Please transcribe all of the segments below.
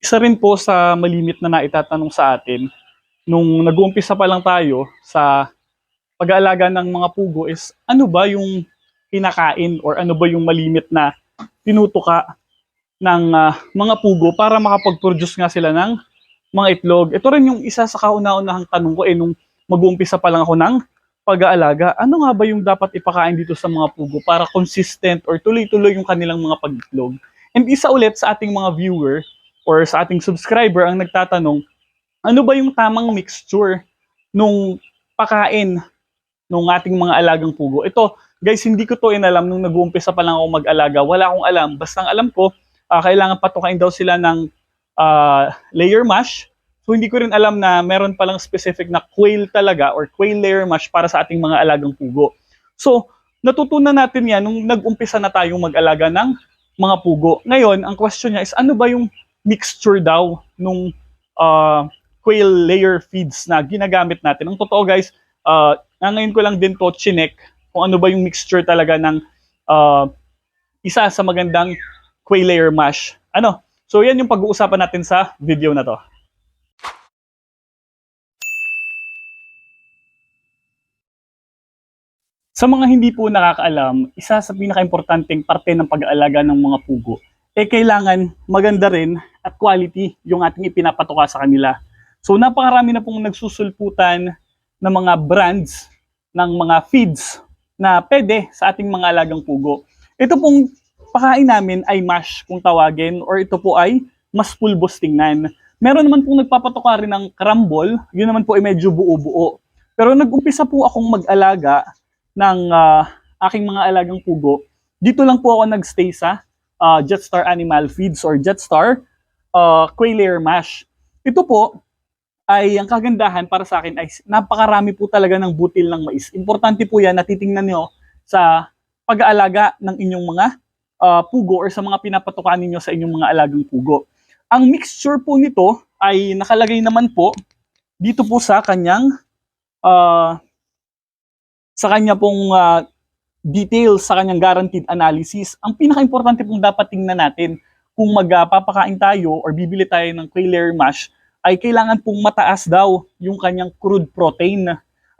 isa rin po sa malimit na naitatanong sa atin nung nag-uumpisa pa lang tayo sa pag-aalaga ng mga pugo is ano ba yung kinakain or ano ba yung malimit na tinutuka ng ah, mga pugo para makapag-produce nga sila ng mga itlog. Ito rin yung isa sa kauna-unahang tanong ko eh nung mag-uumpisa pa lang ako ng pag-aalaga. Ano nga ba yung dapat ipakain dito sa mga pugo para consistent or tuloy-tuloy yung kanilang mga pag-itlog? And isa ulit sa ating mga viewer or sa ating subscriber ang nagtatanong, ano ba yung tamang mixture nung pakain nung ating mga alagang pugo? Ito, guys, hindi ko to inalam nung nag-uumpisa pa lang ako mag-alaga. Wala akong alam. Basta ang alam ko, ah, kailangan patukain daw sila ng ah, layer mash. So hindi ko rin alam na meron palang specific na quail talaga or quail layer mash para sa ating mga alagang pugo. So, natutunan natin yan nung nag-umpisa na tayong mag-alaga ng mga pugo. Ngayon, ang question niya is ano ba yung mixture daw nung ah, quail layer feeds na ginagamit natin. Ang totoo guys, uh, ngayon ko lang din to chinek kung ano ba yung mixture talaga ng ah, isa sa magandang quail layer mash. Ano? So yan yung pag-uusapan natin sa video na to. Sa mga hindi po nakakaalam, isa sa pinakaimportanteng parte ng pag-aalaga ng mga pugo, eh kailangan maganda rin at quality yung ating ipinapatuka sa kanila. So napakarami na pong nagsusulputan ng mga brands ng mga feeds na pwede sa ating mga alagang pugo. Ito pong pakain namin ay mash kung tawagin or ito po ay mas pulbos tingnan. Meron naman pong nagpapatuka rin ng crumble, yun naman po ay medyo buo-buo. Pero nag-umpisa po akong mag-alaga ng ah, aking mga alagang pugo. Dito lang po ako nagstay sa ah, Jetstar Animal Feeds or Jetstar uh, Quail Mash. Ito po ay ang kagandahan para sa akin ay napakarami po talaga ng butil ng mais. Importante po yan na titingnan nyo sa pag-aalaga ng inyong mga ah, pugo or sa mga pinapatukan ninyo sa inyong mga alagang pugo. Ang mixture po nito ay nakalagay naman po dito po sa kanyang ah, sa kanya pong ah, details sa kanyang guaranteed analysis. Ang pinaka-importante pong dapat tingnan natin kung magpapakain tayo or bibili tayo ng quail layer mash ay kailangan pong mataas daw yung kanyang crude protein.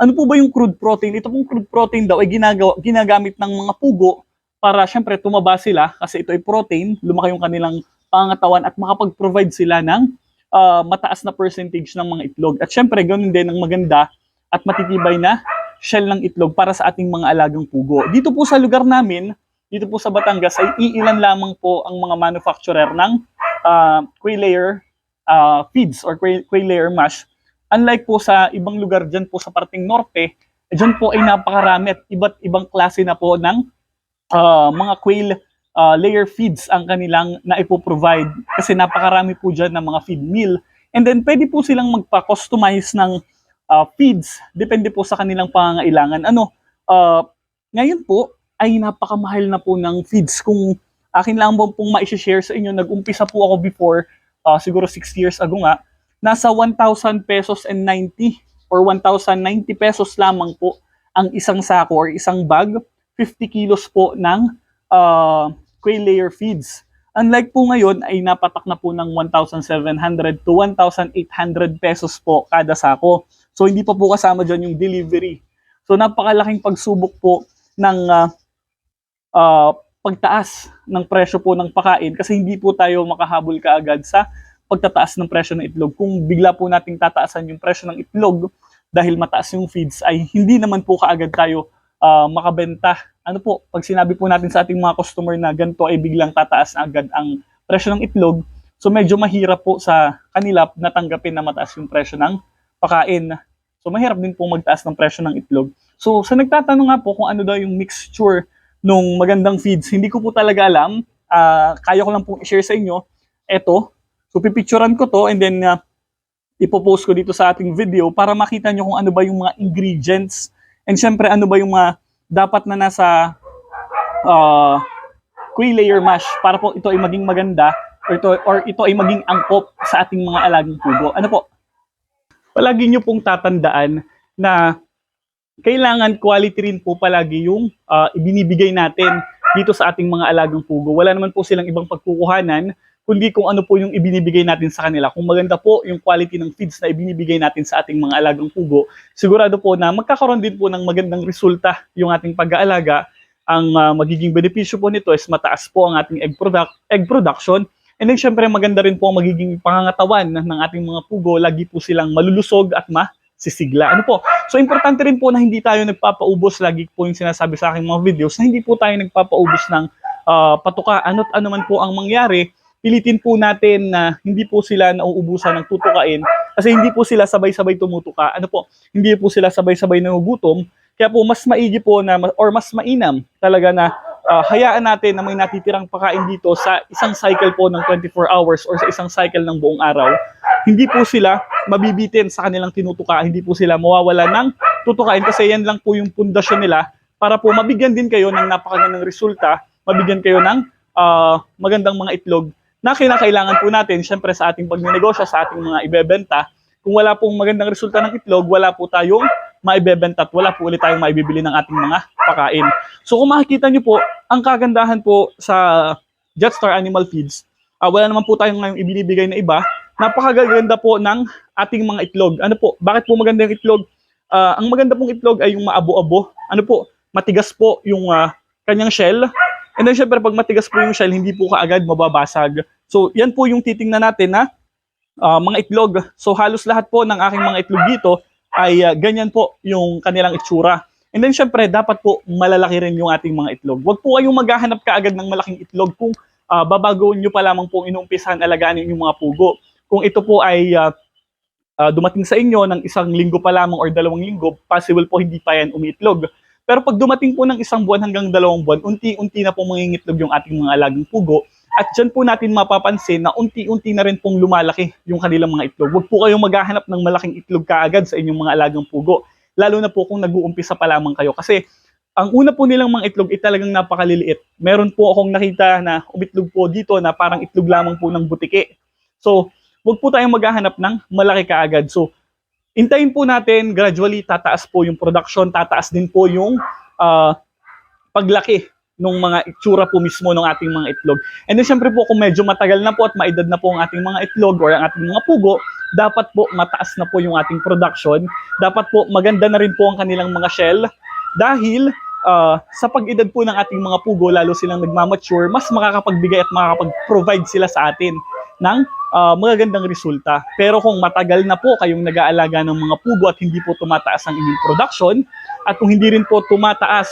Ano po ba yung crude protein? Ito pong crude protein daw ay ginagawa, ginagamit ng mga pugo para syempre tumaba sila kasi ito ay protein, lumaki yung kanilang pangatawan at makapag-provide sila ng ah, mataas na percentage ng mga itlog. At syempre, ganun din ang maganda at matitibay na shell ng itlog para sa ating mga alagang pugo. Dito po sa lugar namin, dito po sa Batangas ay iilan lamang po ang mga manufacturer ng uh, quail layer ah, feeds or quail, quail layer mash. Unlike po sa ibang lugar dyan po sa parting norte, dyan po ay napakarami at iba't ibang klase na po ng ah, mga quail ah, layer feeds ang kanilang naipoprovide kasi napakarami po dyan ng mga feed meal. And then pwede po silang magpa-customize ng ah, feeds depende po sa kanilang pangangailangan. Ano, ah, ngayon po ay napakamahal na po ng feeds. Kung akin lang po pong ma-share sa inyo, nag-umpisa po ako before, ah, siguro 6 years ago nga, nasa 1,000 pesos and 90 or 1,090 pesos lamang po ang isang sako or isang bag, 50 kilos po ng ah, quail layer feeds. Unlike po ngayon ay napatak na po ng 1,700 to 1,800 pesos po kada sako. So hindi pa po kasama dyan yung delivery. So napakalaking pagsubok po ng ah, ah, pagtaas ng presyo po ng pakain kasi hindi po tayo makahabol kaagad sa pagtataas ng presyo ng itlog. Kung bigla po nating tataasan yung presyo ng itlog dahil mataas yung feeds ay hindi naman po kaagad tayo ah, makabenta. Ano po, pag sinabi po natin sa ating mga customer na ganito ay biglang tataas na agad ang presyo ng itlog, so medyo mahirap po sa kanila natanggapin na mataas yung presyo ng pakain. So mahirap din po magtaas ng presyo ng itlog. So sa nagtatanong nga po kung ano daw yung mixture nung magandang feeds, hindi ko po talaga alam. Ah, kaya ko lang pong i-share sa inyo. Eto, so pipicturean ko to and then ah, ipopost ko dito sa ating video para makita nyo kung ano ba yung mga ingredients and syempre ano ba yung mga dapat na nasa uh, quail layer mash para po ito ay maging maganda or ito, or ito ay maging angkop sa ating mga alagang pugo. Ano po? Palagi nyo pong tatandaan na kailangan quality rin po palagi yung ah, ibinibigay natin dito sa ating mga alagang pugo. Wala naman po silang ibang pagkukuhanan kundi kung ano po yung ibinibigay natin sa kanila. Kung maganda po yung quality ng feeds na ibinibigay natin sa ating mga alagang pugo, sigurado po na magkakaroon din po ng magandang resulta yung ating pag-aalaga. Ang ah, magiging benepisyo po nito is mataas po ang ating egg, product, egg production. And then syempre maganda rin po ang magiging pangangatawan ng ating mga pugo. Lagi po silang malulusog at masisigla. Ano po? So importante rin po na hindi tayo nagpapaubos. Lagi po yung sinasabi sa aking mga videos na hindi po tayo nagpapaubos ng ah, patuka. Ano't ano man po ang mangyari, pilitin po natin na hindi po sila nauubusan ng tutukain kasi hindi po sila sabay-sabay tumutuka. Ano po? Hindi po sila sabay-sabay nagugutom. Kaya po mas maigi po na or mas mainam talaga na ah, hayaan natin na may natitirang pakain dito sa isang cycle po ng 24 hours or sa isang cycle ng buong araw. Hindi po sila mabibitin sa kanilang tinutuka, hindi po sila mawawala ng tutukain kasi yan lang po yung pundasyon nila para po mabigyan din kayo ng napakagandang resulta, mabigyan kayo ng ah, magandang mga itlog na kinakailangan po natin, syempre sa ating pagnenegosyo, sa ating mga ibebenta, kung wala pong magandang resulta ng itlog, wala po tayong maibebenta at wala po ulit tayong maibibili ng ating mga pakain. So kung makikita nyo po, ang kagandahan po sa Jetstar Animal Feeds, ah, wala naman po tayong ngayong ibinibigay na iba, napakaganda po ng ating mga itlog. Ano po, bakit po maganda yung itlog? Ah, ang maganda pong itlog ay yung maabo-abo. Ano po, matigas po yung ah, kanyang shell. And then syempre pag matigas po yung shell, hindi po kaagad mababasag. So yan po yung titingnan natin na ah, mga itlog. So halos lahat po ng aking mga itlog dito ay ah, ganyan po yung kanilang itsura. And then syempre dapat po malalaki rin yung ating mga itlog. Huwag po kayong maghahanap kaagad ng malaking itlog kung uh, babago nyo pa lamang po inuumpisahan alagaan yung mga pugo. Kung ito po ay ah, ah, dumating sa inyo ng isang linggo pa lamang or dalawang linggo, possible po hindi pa yan umiitlog. Pero pag dumating po ng isang buwan hanggang dalawang buwan, unti-unti na pong mangingitlog yung ating mga alagang pugo. At dyan po natin mapapansin na unti-unti na rin pong lumalaki yung kanilang mga itlog. Huwag po kayong maghahanap ng malaking itlog kaagad sa inyong mga alagang pugo. Lalo na po kung nag-uumpisa pa lamang kayo. Kasi ang una po nilang mga itlog ay talagang napakaliliit. Meron po akong nakita na umitlog po dito na parang itlog lamang po ng butike. So, huwag po tayong maghahanap ng malaki kaagad. So, intayin po natin, gradually tataas po yung production, tataas din po yung ah, paglaki ng mga itsura po mismo ng ating mga itlog. And then syempre po kung medyo matagal na po at maedad na po ang ating mga itlog or ang ating mga pugo, dapat po mataas na po yung ating production. Dapat po maganda na rin po ang kanilang mga shell dahil ah, sa pag-edad po ng ating mga pugo, lalo silang nagmamature, mas makakapagbigay at makakapag-provide sila sa atin ng ah, magagandang resulta. Pero kung matagal na po kayong nag-aalaga ng mga pugo at hindi po tumataas ang inyong production, at kung hindi rin po tumataas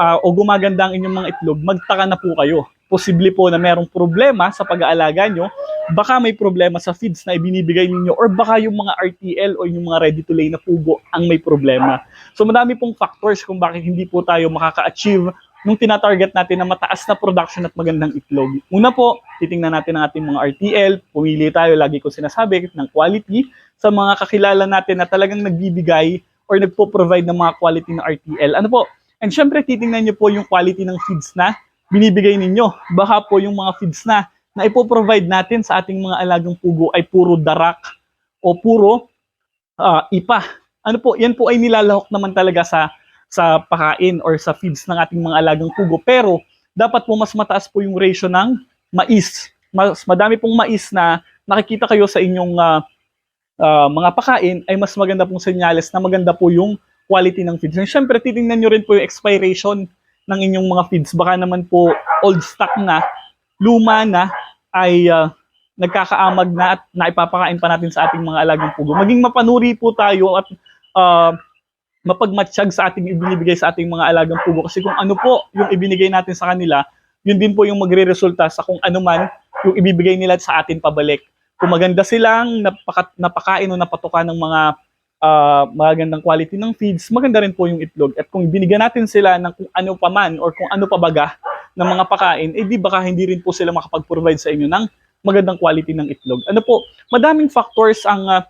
ah, o gumaganda ang inyong mga itlog, magtaka na po kayo. Posible po na merong problema sa pag-aalaga nyo, baka may problema sa feeds na ibinibigay ninyo, or baka yung mga RTL o yung mga ready-to-lay na pugo ang may problema. So madami pong factors kung bakit hindi po tayo makaka-achieve nung tinatarget natin na mataas na production at magandang itlog. Una po, titingnan natin ang ating mga RTL, pumili tayo, lagi ko sinasabi, ng quality sa mga kakilala natin na talagang nagbibigay or nagpo-provide ng mga quality na RTL. Ano po? And syempre, titingnan nyo po yung quality ng feeds na binibigay ninyo. Baka po yung mga feeds na na ipo-provide natin sa ating mga alagang pugo ay puro darak o puro ah, ipa. Ano po, yan po ay nilalahok naman talaga sa sa pakain or sa feeds ng ating mga alagang pugo. Pero dapat po mas mataas po yung ratio ng mais. Mas madami pong mais na nakikita kayo sa inyong ah, ah, mga pakain ay mas maganda pong senyales na maganda po yung quality ng feeds. And syempre, titingnan nyo rin po yung expiration ng inyong mga feeds. Baka naman po old stock na, luma na, ay ah, nagkakaamag na at naipapakain pa natin sa ating mga alagang pugo. Maging mapanuri po tayo at ah, mapagmatsyag sa ating ibinibigay sa ating mga alagang pugo. Kasi kung ano po yung ibinigay natin sa kanila, yun din po yung magre-resulta sa kung ano man yung ibibigay nila sa atin pabalik. Kung maganda silang napaka, napakain o napatukan ng mga ah, magandang quality ng feeds, maganda rin po yung itlog. At kung binigyan natin sila ng kung ano pa man or kung ano pa baga ng mga pakain, eh di baka hindi rin po sila makapag-provide sa inyo ng magandang quality ng itlog. Ano po, madaming factors ang ah,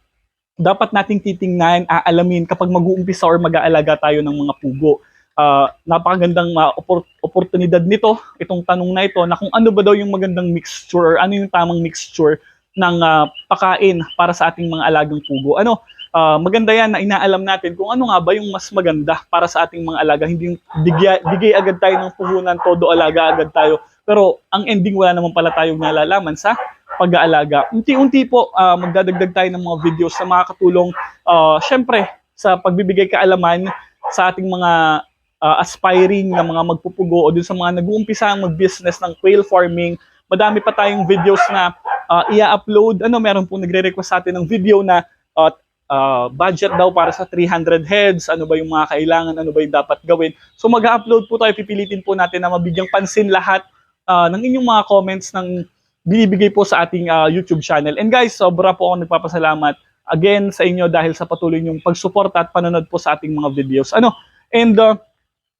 dapat nating titingnan, aalamin kapag mag-uumpisa or mag-aalaga tayo ng mga pugo. Ah, napakagandang ah, opor- oportunidad nito, itong tanong na ito, na kung ano ba daw yung magandang mixture or ano yung tamang mixture ng ah, pakain para sa ating mga alagang pugo. Ano, ah, maganda yan na inaalam natin kung ano nga ba yung mas maganda para sa ating mga alaga. Hindi yung digya, digay agad tayo ng puhunan, todo alaga agad tayo. Pero ang ending wala naman pala tayong nalalaman sa pag-aalaga. Unti-unti po ah, magdadagdag tayo ng mga videos na makakatulong ah, syempre sa pagbibigay kaalaman sa ating mga ah, aspiring na mga magpupugo o dun sa mga nag-uumpisa mag-business ng quail farming. Madami pa tayong videos na ah, ia-upload. Ano, meron po nagre-request sa atin ng video na ah, ah, budget daw para sa 300 heads, ano ba yung mga kailangan, ano ba yung dapat gawin. So mag-upload po tayo, pipilitin po natin na mabigyang pansin lahat ah, ng inyong mga comments ng binibigay po sa ating ah, YouTube channel. And guys, sobra po ako nagpapasalamat again sa inyo dahil sa patuloy niyong pagsuporta at panonood po sa ating mga videos. Ano? And uh,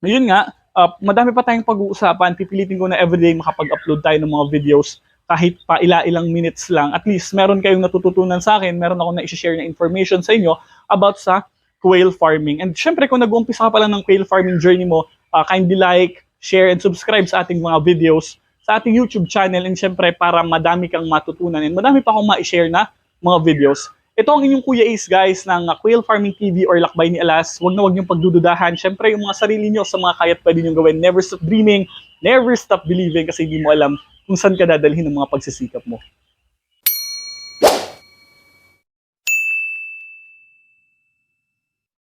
yun nga, ah, madami pa tayong pag-uusapan. Pipilitin ko na everyday makapag-upload tayo ng mga videos kahit pa ila-ilang minutes lang. At least meron kayong natututunan sa akin, meron ako na i-share na information sa inyo about sa quail farming. And syempre kung nag-uumpisa ka pa lang ng quail farming journey mo, ah, kindly like, share, and subscribe sa ating mga videos sa ating YouTube channel and syempre para madami kang matutunan and madami pa akong ma-share na mga videos. Ito ang inyong Kuya Ace guys ng uh, Quail Farming TV or Lakbay ni Alas. Huwag na huwag niyong pagdududahan. Syempre yung mga sarili niyo sa mga kayat pwede niyong gawin. Never stop dreaming, never stop believing kasi hindi mo alam kung saan ka dadalhin ng mga pagsisikap mo.